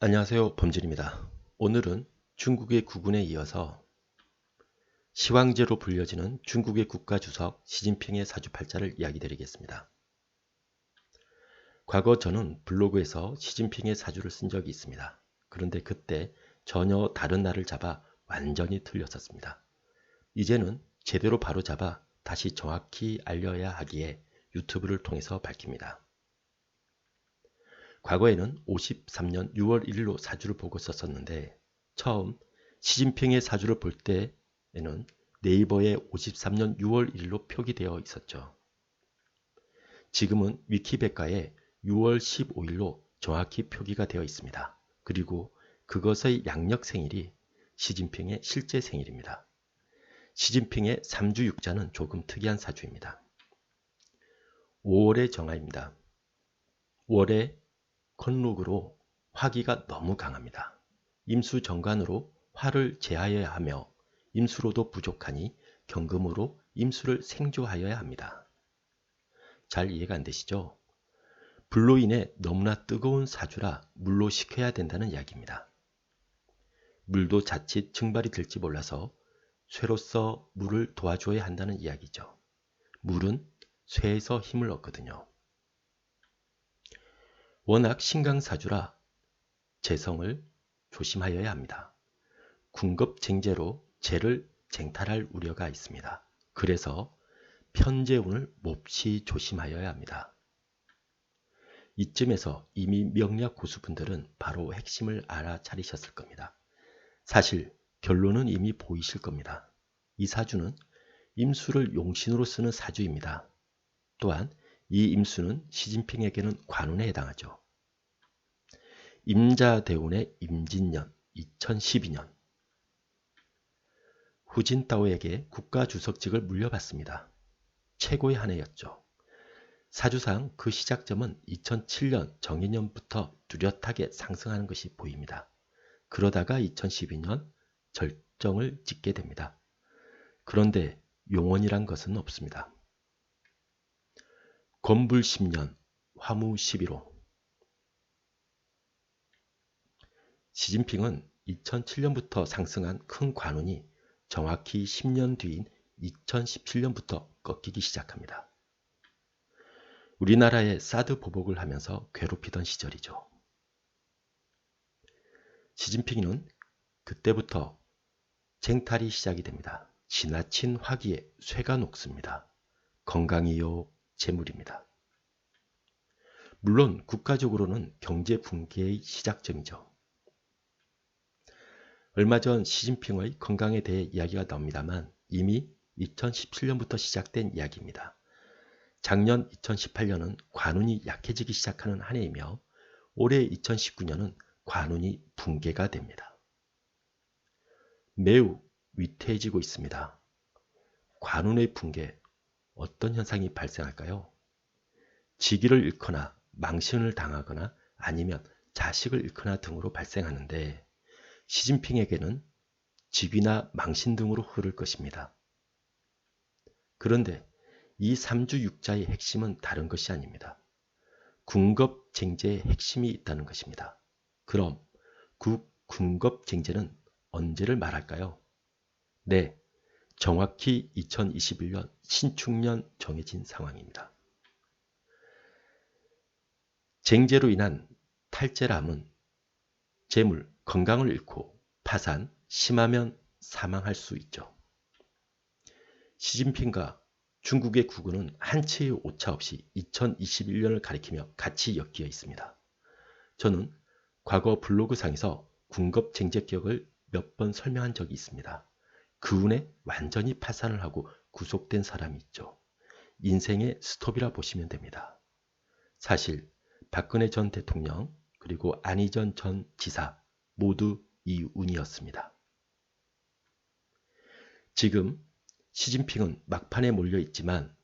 안녕하세요 범진입니다. 오늘은 중국의 국군에 이어서 시황제로 불려지는 중국의 국가주석 시진핑의 사주팔자를 이야기 드리겠습니다. 과거 저는 블로그에서 시진핑의 사주를 쓴 적이 있습니다. 그런데 그때 전혀 다른 날을 잡아 완전히 틀렸었습니다. 이제는 제대로 바로 잡아 다시 정확히 알려야 하기에 유튜브를 통해서 밝힙니다. 과거에는 53년 6월 1일로 사주를 보고 썼었는데 처음 시진핑의 사주를 볼 때에는 네이버에 53년 6월 1일로 표기되어 있었죠. 지금은 위키백과에 6월 15일로 정확히 표기가 되어 있습니다. 그리고 그것의 양력 생일이 시진핑의 실제 생일입니다. 시진핑의 3주 6자는 조금 특이한 사주입니다. 5월의 정화입니다. 월에 건록으로 화기가 너무 강합니다. 임수 정관으로 화를 제하여야 하며 임수로도 부족하니 경금으로 임수를 생조하여야 합니다. 잘 이해가 안 되시죠? 불로 인해 너무나 뜨거운 사주라 물로 식혀야 된다는 이야기입니다. 물도 자칫 증발이 될지 몰라서 쇠로서 물을 도와줘야 한다는 이야기죠. 물은 쇠에서 힘을 얻거든요. 워낙 신강사주라 재성을 조심하여야 합니다. 궁급쟁제로 재를 쟁탈할 우려가 있습니다. 그래서 편재운을 몹시 조심하여야 합니다. 이쯤에서 이미 명리학 고수분들은 바로 핵심을 알아차리셨을 겁니다. 사실 결론은 이미 보이실 겁니다. 이 사주는 임수를 용신으로 쓰는 사주입니다. 또한 이 임수는 시진핑에게는 관운에 해당하죠. 임자대운의 임진년 2012년 후진타오에게 국가주석직을 물려받습니다. 최고의 한 해였죠. 사주상 그 시작점은 2007년 정해년부터 뚜렷하게 상승하는 것이 보입니다. 그러다가 2012년 절정을 찍게 됩니다. 그런데 용원이란 것은 없습니다. 건불 10년, 화무 11호 시진핑은 2007년부터 상승한 큰 관운이 정확히 10년 뒤인 2017년부터 꺾이기 시작합니다. 우리나라에 사드 보복을 하면서 괴롭히던 시절이죠. 시진핑은 그때부터 쟁탈이 시작이 됩니다. 지나친 화기에 쇠가 녹습니다. 건강이요, 재물입니다. 물론 국가적으로는 경제 붕괴의 시작점이죠. 얼마 전 시진핑의 건강에 대해 이야기가 나옵니다만 이미 2017년부터 시작된 이야기입니다. 작년 2018년은 관운이 약해지기 시작하는 한 해이며 올해 2019년은 관운이 붕괴가 됩니다. 매우 위태해지고 있습니다. 관운의 붕괴, 어떤 현상이 발생할까요? 직위를 잃거나 망신을 당하거나 아니면 자식을 잃거나 등으로 발생하는데 시진핑에게는 직위나 망신 등으로 흐를 것입니다. 그런데 이 3주 6자의 핵심은 다른 것이 아닙니다. 궁겁 쟁제의 핵심이 있다는 것입니다. 그럼 그 궁겁 쟁제는 언제를 말할까요? 네, 정확히 2021년 신축년 정해진 상황입니다. 쟁제로 인한 탈제람은 재물, 건강을 잃고 파산, 심하면 사망할 수 있죠. 시진핑과 중국의 국군은 한치의 오차 없이 2021년을 가리키며 같이 엮여 있습니다. 저는 과거 블로그상에서 군급 쟁제 기억을 몇 번 설명한 적이 있습니다. 그 운에 완전히 파산을 하고 구속된 사람이 있죠. 인생의 스톱이라 보시면 됩니다. 사실 박근혜 전 대통령 그리고 안희전 전 지사 모두 이 운이었습니다. 지금 시진핑은 막판에 몰려 있지만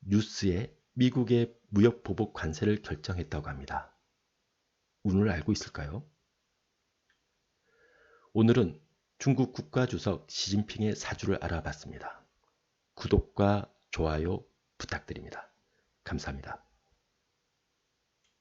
뉴스에 미국의 무역 보복 관세를 결정했다고 합니다. 운을 알고 있을까요? 오늘은 중국 국가주석 시진핑의 사주를 알아봤습니다. 구독과 좋아요 부탁드립니다. 감사합니다.